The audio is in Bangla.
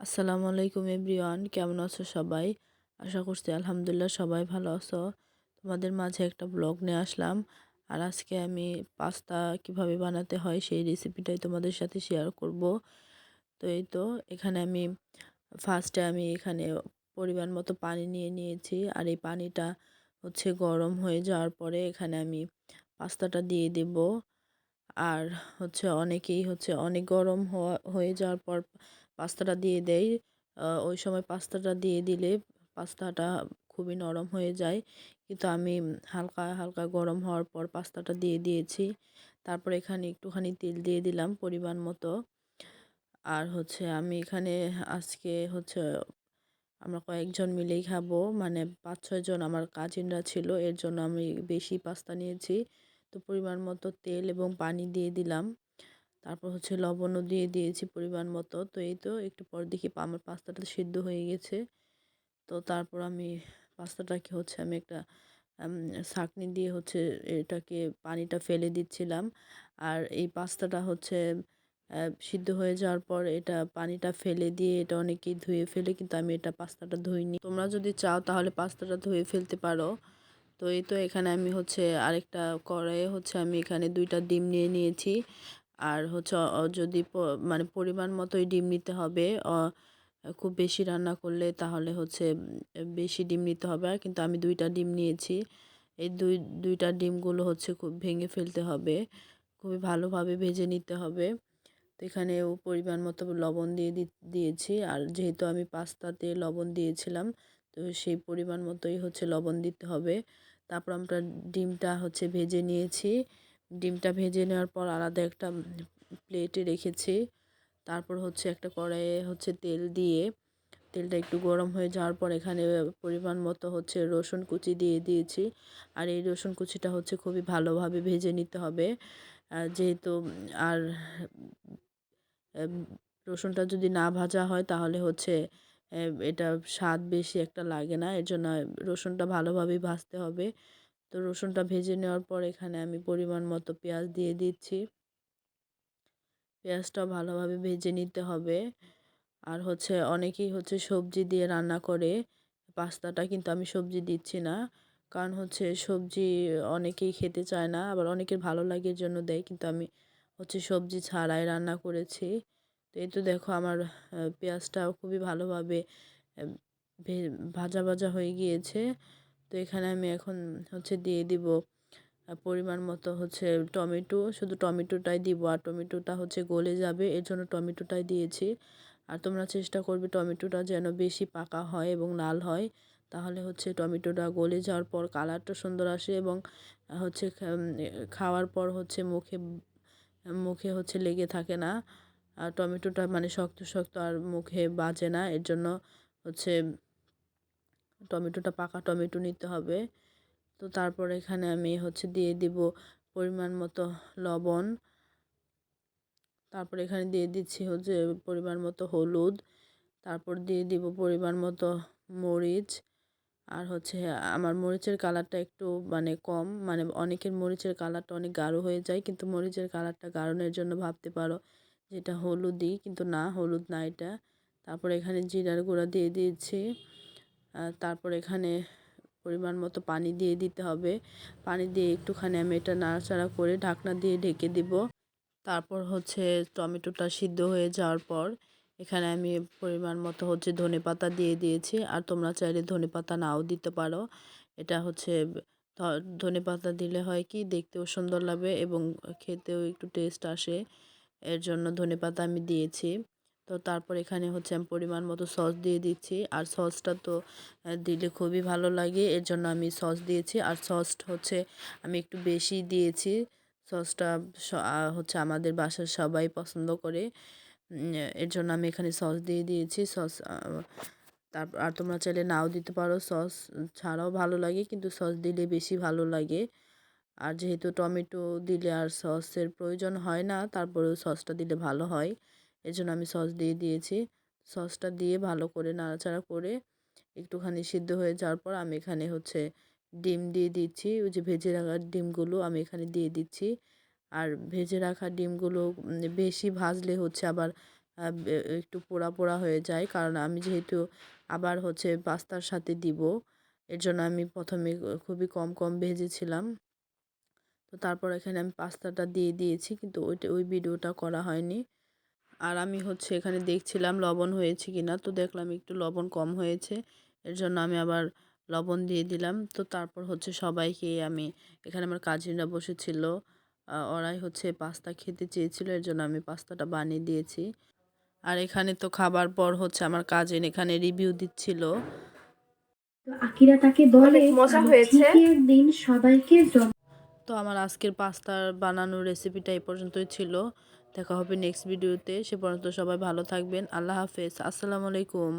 আসসালামু আলাইকুম এভরিওয়ান, কেমন আছো সবাই? আশা করছি আলহামদুলিল্লাহ সবাই ভালো আছো। তোমাদের মাঝে একটা ব্লগ নিয়ে আসলাম। আর আজকে আমি পাস্তা কীভাবে বানাতে হয় সেই রেসিপিটাই তোমাদের সাথে শেয়ার করব। তো এই তো, এখানে আমি ফার্স্টে আমি এখানে পরিমাণ মতো পানি নিয়ে নিয়েছি। আর এই পানিটা হচ্ছে গরম হয়ে যাওয়ার পরে এখানে আমি পাস্তাটা দিয়ে দেব। আর হচ্ছে অনেকেই হচ্ছে অনেক গরম হয়ে যাওয়ার পর পাস্তাটা দিয়ে দেয় ওই সময় পাস্তাটা দিয়ে দিলে পাস্তাটা খুবই নরম হয়ে যায়। কিন্তু আমি হালকা হালকা গরম হওয়ার পর পাস্তাটা দিয়ে দিয়েছি। তারপর এখানে একটুখানি তেল দিয়ে দিলাম পরিমাণ মতো। আর হচ্ছে আমি এখানে আজকে হচ্ছে আমরা কয়েকজন মিলেই খাব। মানে পাঁচ ছয়জন আমার কাজিনরা ছিল, এর জন্য আমি বেশি পাস্তা নিয়েছি। তো পরিমাণ মতো তেল এবং পানি দিয়ে দিলাম। তারপর হচ্ছে লবণও দিয়ে দিয়েছি পরিমাণ মতো। তো এই তো একটু পর দেখি আমার পাস্তাটা সিদ্ধ হয়ে গেছে। তো তারপর আমি পাস্তাটাকে হচ্ছে আমি একটা ছাঁকনি দিয়ে হচ্ছে এটাকে পানিটা ফেলে দিচ্ছিলাম। আর এই পাস্তাটা হচ্ছে সিদ্ধ হয়ে যাওয়ার পর এটা পানিটা ফেলে দিয়ে এটা অনেকেই ধুয়ে ফেলে, কিন্তু আমি এটা পাস্তাটা ধুইনি। তোমরা যদি চাও তাহলে পাস্তাটা ধুয়ে ফেলতে পারো। তো এই তো এখানে আমি হচ্ছে আরেকটা কড়াইয়ে হচ্ছে আমি এখানে দুইটা ডিম নিয়ে নিয়েছি। আর হচ্ছে যদি মানে পরিমাণ মতোই ডিম নিতে হবে খুব বেশি রান্না করলে তাহলে হচ্ছে বেশি ডিম নিতে হবে। আর কিন্তু আমি দুইটা ডিম নিয়েছি, এই দুই, দুইটা ডিমগুলো হচ্ছে খুব ভেঙে ফেলতে হবে, খুবই ভালোভাবে ভেজে নিতে হবে। তো এখানে পরিমাণ মতো লবণ দিয়ে দিয়েছি, আর যেহেতু আমি পাস্তাতে লবণ দিয়েছিলাম, তো সেই পরিমাণ মতোই হচ্ছে লবণ দিতে হবে। তারপর আমরা ডিমটা হচ্ছে ভেজে নিয়েছি ডিমটা ভেজে নেওয়ার পর আলাদা একটা প্লেটে রেখেছি। তারপর হচ্ছে একটা কড়াইয়ে হচ্ছে তেল দিয়ে, তেলটা একটু গরম হয়ে যাওয়ার পর এখানে পরিমাণ মতো হচ্ছে রসুন কুচি দিয়ে দিয়েছি। আর এই রসুন কুচিটা হচ্ছে খুবই ভালোভাবে ভেজে নিতে হবে। যেহেতু আর রসুনটা যদি না ভাজা হয় তাহলে হচ্ছে এটা স্বাদ বেশি একটা লাগে না। এর জন্য রসুনটা ভালোভাবেই ভাজতে হবে। তো রসুনটা ভেজে নেওয়ার পর এখানে আমি পরিমাণ মতো পেঁয়াজ দিয়ে দিচ্ছি। পেঁয়াজটা ভালোভাবে ভেজে নিতে হবে। আর হচ্ছে অনেকেই হচ্ছে সবজি দিয়ে রান্না করে, পাস্তাটা কিন্তু আমি সবজি দিচ্ছি না। কারণ হচ্ছে সবজি অনেকেই খেতে চায় না, আবার অনেকের ভালো লাগে জন্য দেয়, কিন্তু আমি হচ্ছে সবজি ছাড়াই রান্না করেছি। তো এই তো দেখো আমার পেঁয়াজটা খুবই ভালোভাবে ভাজা ভাজা হয়ে গিয়েছে। তো এখানে আমি এখন হচ্ছে দিয়ে দিব পরিমাণ মতো হচ্ছে টমেটো, শুধু টমেটোটাই দিব আর টমেটোটা হচ্ছে গলে যাবে, এর জন্য টমেটোটাই দিয়েছি। আর তোমরা চেষ্টা করবে টমেটোটা যেন বেশি পাকা হয় এবং লাল হয়, তাহলে হচ্ছে টমেটোটা গলে যাওয়ার পর কালারটা সুন্দর আসে এবং হচ্ছে খাওয়ার পর হচ্ছে মুখে মুখে হচ্ছে লেগে থাকে না। আর টমেটোটা মানে শক্ত শক্ত আর মুখে বাজে না, এর জন্য হচ্ছে টমেটোটা পাকা টমেটো নিতে হবে। তো তারপর এখানে আমি হচ্ছে দিয়ে দিব পরিমাণ মতো লবণ। তারপর এখানে দিয়ে দিচ্ছি হচ্ছে পরিমাণ মতো হলুদ। তারপর দিয়ে দিব পরিমাণ মতো মরিচ। আর হচ্ছে আমার মরিচের কালারটা একটু মানে কম মানে অনেকের মরিচের কালারটা অনেক গাঢ় হয়ে যায়, কিন্তু মরিচের কালারটা গাঢ়নের জন্য ভাবতে পারো যেটা হলুদই, কিন্তু না, হলুদ না এটা। তারপর এখানে জিরার গুঁড়া দিয়ে দিয়েছি। তারপর এখানে পরিমাণ মতো পানি দিয়ে দিতে হবে। পানি দিয়ে একটুখানি আমি এটা নাড়াচাড়া করে ঢাকনা দিয়ে ঢেকে দিব। তারপর হচ্ছে টমেটোটা সিদ্ধ হয়ে যাওয়ার পর এখানে আমি পরিমাণ মতো হচ্ছে ধনে পাতা দিয়ে দিয়েছি। আর তোমরা চাইলে ধনে পাতা নাও দিতে পারো। এটা হচ্ছে ধনে পাতা দিলে হয় কি দেখতেও সুন্দর লাগবে এবং খেতেও একটু টেস্ট আসে। এর জন্য ধনে পাতা আমি দিয়েছি। তো তারপর এখানে হচ্ছে আমি পরিমাণ মতো সস দিয়ে দিচ্ছি। আর সসটা তো দিলে খুবই ভালো লাগে। এর জন্য আমি সস দিয়েছি। আর সসটা হচ্ছে আমি একটু বেশি দিয়েছি। সসটা হচ্ছে আমাদের বাসার সবাই পছন্দ করে। এর জন্য আমি এখানে সস দিয়ে দিয়েছি। সস তারপর আর তোমরা চাইলে নাও দিতে পারো। সস ছাড়াও ভালো লাগে, কিন্তু সস দিলে বেশি ভালো লাগে। আর যেহেতু টমেটো দিলে আর সসের প্রয়োজন হয় না, তারপরেও সসটা দিলে ভালো হয়। এই জন্য আমি সস দিয়ে দিয়েছি। সসটা দিয়ে ভালো করে নাড়াচাড়া করে একটুখানি সিদ্ধ হয়ে যাওয়ার পর আমি এখানে হচ্ছে ডিম দিয়ে দিচ্ছি। ওই যে ভেজে রাখা ডিমগুলো আমি এখানে দিয়ে দিচ্ছি। আর ভেজে রাখা ডিমগুলো বেশি ভাজলে হচ্ছে আবার একটু পোড়া পোড়া হয়ে যায়। কারণ আমি যেহেতু আবার হচ্ছে পাস্তার সাথে দিব এর জন্য আমি প্রথমে খুবই কম কম ভেজেছিলাম। তো তারপর এখানে আমি পাস্তাটা দিয়ে দিয়েছি, কিন্তু ওইটা, ওই ভিডিওটা করা হয়নি। আর আমি হচ্ছে এখানে দেখছিলাম লবণ হয়েছে কিনা তো দেখলাম একটু লবণ কম হয়েছে এর জন্য আমি আবার লবণ দিয়ে দিলাম। তো তারপর হচ্ছে সবাইকে আমি এখানে আমার কাজিনরা বসেছিল ওরাই হচ্ছে পাস্তা খেতে চেয়েছিল এর জন্য আমি পাস্তাটা বানিয়ে দিয়েছি। আর এখানে তো খাবার পর হচ্ছে আমার কাজিন এখানে রিভিউ দিচ্ছিল। তো আকিরা তাকে বলে অনেক মজা হয়েছে। একদিন সবাইকে তো আমার আজকের পাস্তার বানানোর রেসিপিটা এই পর্যন্তই ছিল। দেখা হবে নেক্সট ভিডিওতে সে পর্যন্ত সবাই ভালো থাকবেন। আল্লাহ হাফেজ। আসসালামু আলাইকুম।